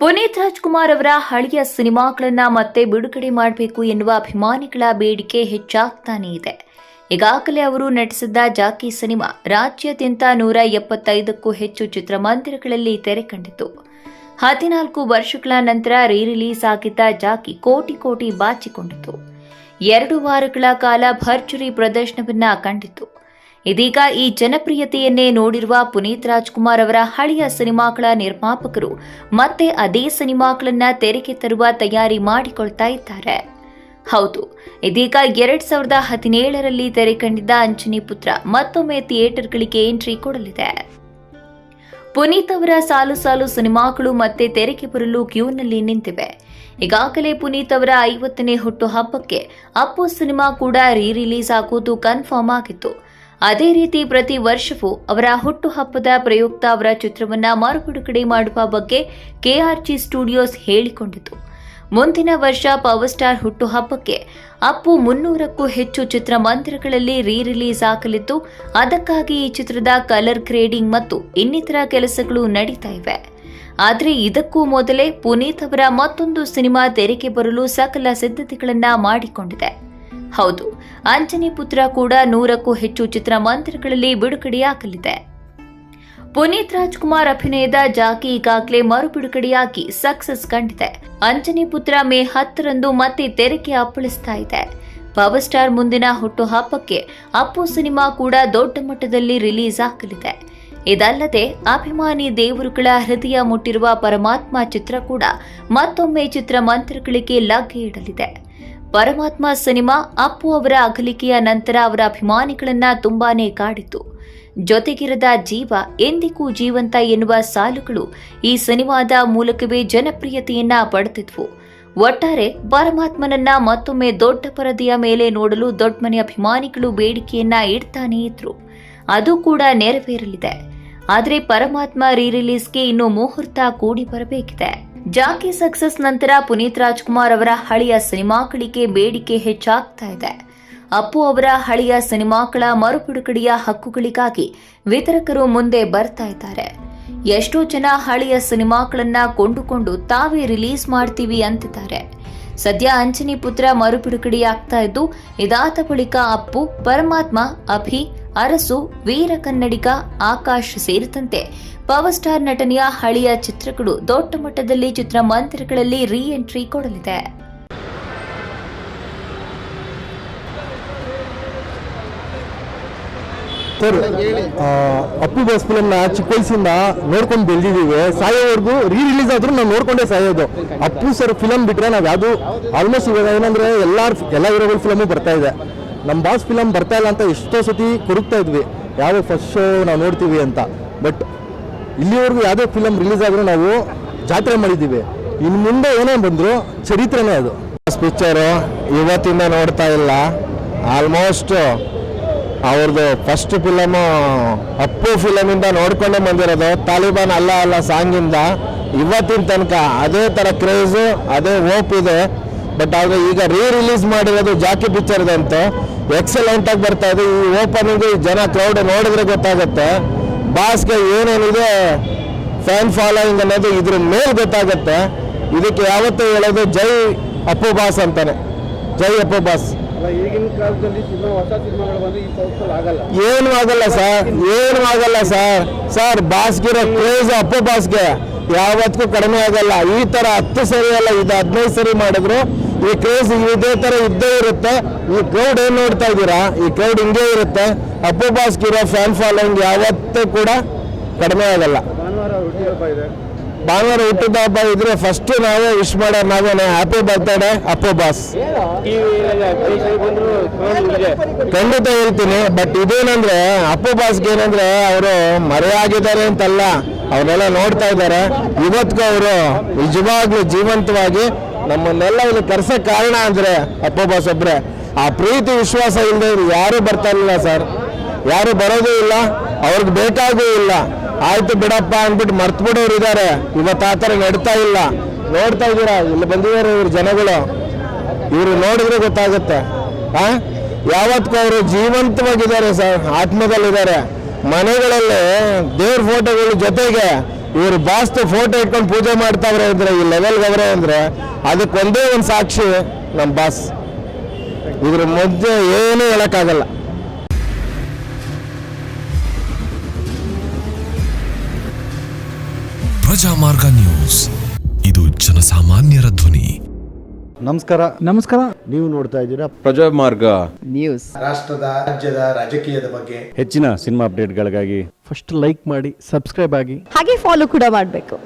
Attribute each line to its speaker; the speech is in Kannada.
Speaker 1: ಪುನೀತ್ ರಾಜ್ಕುಮಾರ್ ಅವರ ಹಳೆಯ ಸಿನಿಮಾಗಳನ್ನ ಮತ್ತೆ ಬಿಡುಗಡೆ ಮಾಡಬೇಕು ಎನ್ನುವ ಅಭಿಮಾನಿಗಳ ಬೇಡಿಕೆ ಹೆಚ್ಚಾಗ್ತಾನೇ ಇದೆ. ಈಗಾಗಲೇ ಅವರು ನಟಿಸಿದ್ದ ಜಾಕಿ ಸಿನಿಮಾ ರಾಜ್ಯಾದ್ಯಂತ ನೂರ ಎಪ್ಪತ್ತೈದಕ್ಕೂ ಹೆಚ್ಚು ಚಿತ್ರಮಂದಿರಗಳಲ್ಲಿ ತೆರೆ ಕಂಡಿತು ಹದಿನಾಲ್ಕು ವರ್ಷಗಳ ನಂತರ ರೀ ರಿಲೀಸ್ ಆಗಿದ್ದ ಜಾಕಿ ಕೋಟಿ ಕೋಟಿ ಬಾಚಿಕೊಂಡಿತು ಎರಡು ವಾರಗಳ ಕಾಲ ಭರ್ಜರಿ ಪ್ರದರ್ಶನವನ್ನ ಕಂಡಿತು ಇದೀಗ ಈ ಜನಪ್ರಿಯತೆಯನ್ನೇ ನೋಡಿರುವ ಪುನೀತ್ ರಾಜ್ಕುಮಾರ್ ಅವರ ಹಳೆಯ ಸಿನಿಮಾಗಳ ನಿರ್ಮಾಪಕರು ಮತ್ತೆ ಅದೇ ಸಿನಿಮಾಗಳನ್ನ ತೆರೆಗೆ ತರುವ ತಯಾರಿ ಮಾಡಿಕೊಳ್ತಾ ಇದ್ದಾರೆ. ಹೌದು, ಇದೀಗ ಎರಡ್ ಸಾವಿರದ ಹದಿನೇಳರಲ್ಲಿ ತೆರೆ ಕಂಡಿದ್ದ ಅಂಜನಿ ಪುತ್ರ ಮತ್ತೊಮ್ಮೆ ಥಿಯೇಟರ್ಗಳಿಗೆ ಎಂಟ್ರಿ ಕೊಡಲಿದೆ. ಪುನೀತ್ ಅವರ ಸಾಲು ಸಾಲು ಸಿನಿಮಾಗಳು ಮತ್ತೆ ತೆರೆಗೆ ಬರಲು ಕ್ಯೂನಲ್ಲಿ ನಿಂತಿವೆ. ಈಗಾಗಲೇ ಪುನೀತ್ ಅವರ ಐವತ್ತನೇ ಹುಟ್ಟು ಹಬ್ಬಕ್ಕೆ ಅಪ್ಪು ಸಿನಿಮಾ ಕೂಡ ರೀ ರಿಲೀಸ್ ಆಗುವುದು ಕನ್ಫರ್ಮ್ ಆಗಿತ್ತು. ಅದೇ ರೀತಿ ಪ್ರತಿ ವರ್ಷವೂ ಅವರ ಹುಟ್ಟುಹಬ್ಬದ ಪ್ರಯುಕ್ತ ಅವರ ಚಿತ್ರವನ್ನ ಮರುಬಿಡುಗಡೆ ಮಾಡುವ ಬಗ್ಗೆ ಕೆಆರ್ಜಿ ಸ್ಟುಡಿಯೋಸ್ ಹೇಳಿಕೊಂಡಿತು. ಮುಂದಿನ ವರ್ಷ ಪವರ್ ಸ್ಟಾರ್ ಹುಟ್ಟುಹಬ್ಬಕ್ಕೆ ಅಪ್ಪು ಮುನ್ನೂರಕ್ಕೂ ಹೆಚ್ಚು ಚಿತ್ರಮಂದಿರಗಳಲ್ಲಿ ರೀ ರಿಲೀಸ್ ಆಗಲಿದ್ದು, ಅದಕ್ಕಾಗಿ ಈ ಚಿತ್ರದ ಕಲರ್ ಗ್ರೇಡಿಂಗ್ ಮತ್ತು ಇನ್ನಿತರ ಕೆಲಸಗಳು ನಡೀತಾ ಇವೆ. ಆದರೆ ಇದಕ್ಕೂ ಮೊದಲೇ ಪುನೀತ್ ಅವರ ಮತ್ತೊಂದು ಸಿನಿಮಾ ತೆರೆಗೆ ಬರಲು ಸಕಲ ಸಿದ್ಧತೆಗಳನ್ನು ಮಾಡಿಕೊಂಡಿದೆ. ಹೌದು ಅಂಜನಿ ಪುತ್ರ ಕೂಡ ನೂರಕ್ಕೂ ಹೆಚ್ಚು ಚಿತ್ರಮಂದಿರಗಳಲ್ಲಿ ಬಿಡುಗಡೆಯಾಗಲಿದೆ. ಪುನೀತ್ ರಾಜ್ಕುಮಾರ್ ಅಭಿನಯದ ಜಾಕಿ ಈಗಾಗಲೇ ಮರು ಬಿಡುಗಡೆಯಾಗಿ ಸಕ್ಸಸ್ ಕಂಡಿದೆ. ಅಂಜನಿ ಪುತ್ರ ಮೇ ಹತ್ತರಂದು ಮತ್ತೆ ತೆರೆಗೆ ಅಪ್ಪಳಿಸ್ತಾ ಇದೆ. ಪವರ್ ಸ್ಟಾರ್ ಮುಂದಿನ ಹುಟ್ಟುಹಬ್ಬಕ್ಕೆ ಅಪ್ಪು ಸಿನಿಮಾ ಕೂಡ ದೊಡ್ಡ ಮಟ್ಟದಲ್ಲಿ ರಿಲೀಸ್ ಆಗಲಿದೆ. ಇದಲ್ಲದೆ, ಅಭಿಮಾನಿ ದೇವರುಗಳ ಹೃದಯ ಮುಟ್ಟಿರುವ ಪರಮಾತ್ಮ ಚಿತ್ರ ಕೂಡ ಮತ್ತೊಮ್ಮೆ ಚಿತ್ರಮಂದಿರಗಳಿಗೆ ಲಗ್ಗೆ ಇಡಲಿದೆ. ಪರಮಾತ್ಮ ಸಿನಿಮಾ ಅಪ್ಪು ಅವರ ಅಗಲಿಕೆಯ ನಂತರ ಅವರ ಅಭಿಮಾನಿಗಳನ್ನ ತುಂಬಾನೇ ಕಾಡಿತು. ಜೊತೆಗಿರದ ಜೀವ ಎಂದಿಗೂ ಜೀವಂತ ಎನ್ನುವ ಸಾಲುಗಳು ಈ ಸಿನಿಮಾದ ಮೂಲಕವೇ ಜನಪ್ರಿಯತೆಯನ್ನ ಪಡೆದಿದ್ವು. ಒಟ್ಟಾರೆ ಪರಮಾತ್ಮನನ್ನ ಮತ್ತೊಮ್ಮೆ ದೊಡ್ಡ ಪರದೆಯ ಮೇಲೆ ನೋಡಲು ದೊಡ್ಡಮನೆ ಅಭಿಮಾನಿಗಳು ಬೇಡಿಕೆಯನ್ನ ಇಡ್ತಾನೇ ಇದ್ರು. ಅದು ಕೂಡ ನೆರವೇರಲಿದೆ. ಆದರೆ ಪರಮಾತ್ಮ ರೀ ರಿಲೀಸ್ಗೆ ಇನ್ನು ಮುಹೂರ್ತ ಕೂಡಿ ಬರಬೇಕಿದೆ. ಜಾಕಿ ಸಕ್ಸಸ್ ನಂತರ ಪುನೀತ್ ರಾಜ್ಕುಮಾರ್ ಅವರ ಹಳೆಯ ಸಿನಿಮಾಗಳಿಗೆ ಬೇಡಿಕೆ ಹೆಚ್ಚಾಗ್ತಾ ಇದೆ. ಅಪ್ಪು ಅವರ ಹಳೆಯ ಸಿನಿಮಾಗಳ ಮರುಬಿಡುಗಡೆಯ ಹಕ್ಕುಗಳಿಗಾಗಿ ವಿತರಕರು ಮುಂದೆ ಬರ್ತಾ ಇದ್ದಾರೆ. ಎಷ್ಟೋ ಜನ ಹಳೆಯ ಸಿನಿಮಾಗಳನ್ನ ಕೊಂಡುಕೊಂಡು ತಾವೇ ರಿಲೀಸ್ ಮಾಡ್ತೀವಿ ಅಂತಿದ್ದಾರೆ. ಸದ್ಯ ಅಂಜನಿ ಪುತ್ರ ಮರುಬಿಡುಗಡೆಯಾಗ್ತಾ ಇದ್ದು, ಇದಾದ ಬಳಿಕ ಅಪ್ಪು, ಪರಮಾತ್ಮ, ಅಭಿ ಅರಸು, ವೀರ ಕನ್ನಡಿಗ, ಆಕಾಶ್ ಸೇರಿದಂತೆ ಪವರ್ ಸ್ಟಾರ್ ನಟನೆಯ ಹಳೆಯ ಚಿತ್ರಗಳು ದೊಡ್ಡ ಮಟ್ಟದಲ್ಲಿ ಚಿತ್ರಮಂದಿರಗಳಲ್ಲಿ ರೀ ಎಂಟ್ರಿ ಕೊಡಲಿದೆ.
Speaker 2: ಸರ್ ಅಪ್ಪು ಬಾಸ್ ಫಿಲಮ್ನ ಚಿಕ್ಕ ವಯಸ್ಸಿಂದ ನೋಡ್ಕೊಂಡು ಬೆಳೆದಿದ್ದೀವಿ. ಸಾಯೋವರೆಗೂ ರೀ ರಿಲೀಸ್ ಆದ್ರೂ ನಾವು ನೋಡ್ಕೊಂಡೇ ಸಾಯೋದು. ಅಪ್ಪು ಸರ್ ಫಿಲಮ್ ಬಿಟ್ರೆ ನಾವು ಯಾವುದು ಆಲ್ಮೋಸ್ಟ್ ಇವಾಗ ಏನಂದ್ರೆ ಎಲ್ಲಾರ್ ಎಲ್ಲ ಹೀರೋಗಳ ಫಿಲಮು ಬರ್ತಾ ಇದೆ. ನಮ್ಮ ಬಾಸ್ ಫಿಲಮ್ ಬರ್ತಾ ಇಲ್ಲ ಅಂತ ಎಷ್ಟೋ ಸತಿ ಕೊರುಕ್ತಾ ಇದ್ವಿ. ಯಾವ ಫಸ್ಟ್ ಶೋ ನಾವು ನೋಡ್ತೀವಿ ಅಂತ. ಬಟ್ ಇಲ್ಲಿವರೆಗೂ ಯಾವುದೇ ಫಿಲಮ್ ರಿಲೀಸ್ ಆದರೂ ನಾವು ಜಾತ್ರೆ ಮಾಡಿದ್ದೀವಿ. ಇನ್ನು ಮುಂದೆ ಏನೇ ಬಂದರೂ ಚರಿತ್ರೆನೇ ಅದು.
Speaker 3: ಪಿಕ್ಚರು ಇವತ್ತಿಂದ ನೋಡ್ತಾ ಇಲ್ಲ. ಆಲ್ಮೋಸ್ಟ್ ಅವ್ರದ್ದು ಫಸ್ಟ್ ಫಿಲಮು ಅಪ್ಪು ಫಿಲಮಿಂದ ನೋಡ್ಕೊಂಡೇ ಬಂದಿರೋದು. ತಾಲಿಬಾನ್ ಅಲ್ಲ ಅಲ್ಲ ಸಾಂಗಿಂದ ಇವತ್ತಿನ ತನಕ ಅದೇ ಥರ ಕ್ರೇಜು ಅದೇ ಓಪ್ ಇದೆ. ಬಟ್ ಆದರೆ ಈಗ ರೀ ರಿಲೀಸ್ ಮಾಡಿರೋದು ಜಾಕಿ ಪಿಕ್ಚರ್ದಂತೆ. ಎಕ್ಸಲೆಂಟ್ ಆಗಿ ಬರ್ತಾ ಇದೆ. ಈ ಓಪನಿಂಗ್ ಜನ ಕ್ರೌಡ್ ನೋಡಿದ್ರೆ ಗೊತ್ತಾಗುತ್ತೆ. ಬಾಸ್ಗೆ ಏನೇನಿದೆ ಫ್ಯಾನ್ ಫಾಲೋಯಿಂಗ್ ಅನ್ನೋದು ಇದ್ರ ಮೇಲೆ ಗೊತ್ತಾಗುತ್ತೆ. ಇದಕ್ಕೆ ಯಾವತ್ತೂ ಹೇಳೋದು ಜೈ ಅಪ್ಪು ಬಾಸ್ ಅಂತಾನೆ. ಜೈ ಅಪ್ಪು ಬಾಸ್. ಏನು ಆಗಲ್ಲ ಸರ್. ಏನು ಆಗಲ್ಲ ಸರ್. ಸರ್ ಬಾಸ್ಗಿರೋ ಕ್ರೇಜ್ ಅಪ್ಪು ಬಾಸ್ಗೆ ಯಾವತ್ತಿಗೂ ಕಡಿಮೆ ಆಗಲ್ಲ. ಈ ತರ ಹತ್ತು ಸರಿ ಅಲ್ಲ ಇದು ಹದಿನೈದು ಸರಿ ಮಾಡಿದ್ರು ಈ ಕೇಸ್ ಇದೇ ತರ ಇದ್ದೇ ಇರುತ್ತೆ. ಈ ಕ್ರೌಡ್ ಏನ್ ನೋಡ್ತಾ ಇದ್ದೀರಾ? ಈ ಕ್ರೌಡ್ ಹಿಂಗೆ ಇರುತ್ತೆ. ಅಪ್ಪು ಬಾಸ್ಗಿರೋ ಫ್ಯಾನ್ ಫಾಲೋಯಿಂಗ್ ಯಾವತ್ತೂ ಕೂಡ ಕಡಿಮೆ ಆಗಲ್ಲ.
Speaker 2: ಭಾನುವಾರ
Speaker 3: ಹುಟ್ಟಿದ ಹಬ್ಬ ಇದ್ರೆ ಫಸ್ಟ್ ನಾವೇ ವಿಶ್ ಮಾಡೋ ನಾವೇನೆ. Happy birthday Appu boss. ಖಂಡಿತ ಹೇಳ್ತೀನಿ ಬಟ್ ಇದೇನಂದ್ರೆ, ಅಪ್ಪು ಬಾಸ್ಗೆ ಏನಂದ್ರೆ, ಅವರು ಮರೆಯಾಗಿದ್ದಾರೆ ಅಂತಲ್ಲ. ಅವರೆಲ್ಲ ನೋಡ್ತಾ ಇದ್ದಾರೆ. ಇವತ್ತಿಗೂ ಅವರು ನಿಜವಾಗ್ಲೂ ಜೀವಂತವಾಗಿ ನಮ್ಮನ್ನೆಲ್ಲ ಇಲ್ಲಿ ಕರ್ಸಕ್ ಕಾರಣ ಅಂದ್ರೆ, ಅಪ್ಪ ಬಾಸ್ ಆ ಪ್ರೀತಿ, ವಿಶ್ವಾಸ ಇಲ್ಲದೆ ಯಾರು ಬರ್ತಾ ಇಲ್ಲ ಸರ್. ಯಾರು ಬರೋದೂ ಇಲ್ಲ, ಅವ್ರಿಗೆ ಬೇಕಾಗೂ ಇಲ್ಲ. ಆಯ್ತು ಬಿಡಪ್ಪ ಅಂದ್ಬಿಟ್ಟು ಮರ್ತು ಬಿಡೋರು ಇದ್ದಾರೆ ಇವತ್ತು ಆ ಥರ ನಡ್ತಾ ಇಲ್ಲ. ನೋಡ್ತಾ ಇದ್ದೀರಾ, ಇಲ್ಲಿ ಬಂದಿದ್ದಾರೆ ಇವ್ರ ಜನಗಳು. ಇವರು ನೋಡಿದ್ರೆ ಗೊತ್ತಾಗುತ್ತೆ. ಆ? ಯಾವತ್ತೂ ಅವರು ಜೀವಂತವಾಗಿದ್ದಾರೆ ಸರ್, ಆತ್ಮದಲ್ಲಿದ್ದಾರೆ. ಮನೆಗಳಲ್ಲಿ ದೇವ್ರ ಫೋಟೋಗಳ ಜೊತೆಗೆ ಇವ್ರು ಬಾಸ್ತು ಫೋಟೋ ಇಟ್ಕೊಂಡು ಪೂಜೆ ಮಾಡ್ತಾವ್ರೆ ಅಂದ್ರೆ ಈ ಲೆವೆಲ್ಗೆ ಅವರೇ ಅಂದ್ರೆ ಅದಕ್ಕೊಂದೇ ಒಂದು ಸಾಕ್ಷಿ ನಮ್ಮ ಬಾಸ್ ಇದ್ರ ಮಧ್ಯೆ ಏನೂ ಹೇಳಕ್ಕಾಗಲ್ಲ.
Speaker 4: ಪ್ರಜಾಮಾರ್ಗ ನ್ಯೂಸ್. ಇದು ಜನಸಾಮಾನ್ಯರ ಧ್ವನಿ.
Speaker 5: ನಮಸ್ಕಾರ.
Speaker 6: ನಮಸ್ಕಾರ.
Speaker 5: ನೀವು ನೋಡ್ತಾ ಇದ್ದೀರಾ
Speaker 7: ಪ್ರಜಾಮಾರ್ಗ.
Speaker 5: ರಾಷ್ಟ್ರದ ರಾಜ್ಯದ ರಾಜಕೀಯದ ಬಗ್ಗೆ
Speaker 6: ಹೆಚ್ಚಿನ ಸಿನಿಮಾ ಅಪ್ಡೇಟ್ಗಳಿಗಾಗಿ ಫಸ್ಟ್ ಲೈಕ್ ಮಾಡಿ ಸಬ್ಸ್ಕ್ರೈಬ್ ಆಗಿ.
Speaker 8: ಹಾಗೆ ಫಾಲೋ ಕೂಡ ಮಾಡಬೇಕು.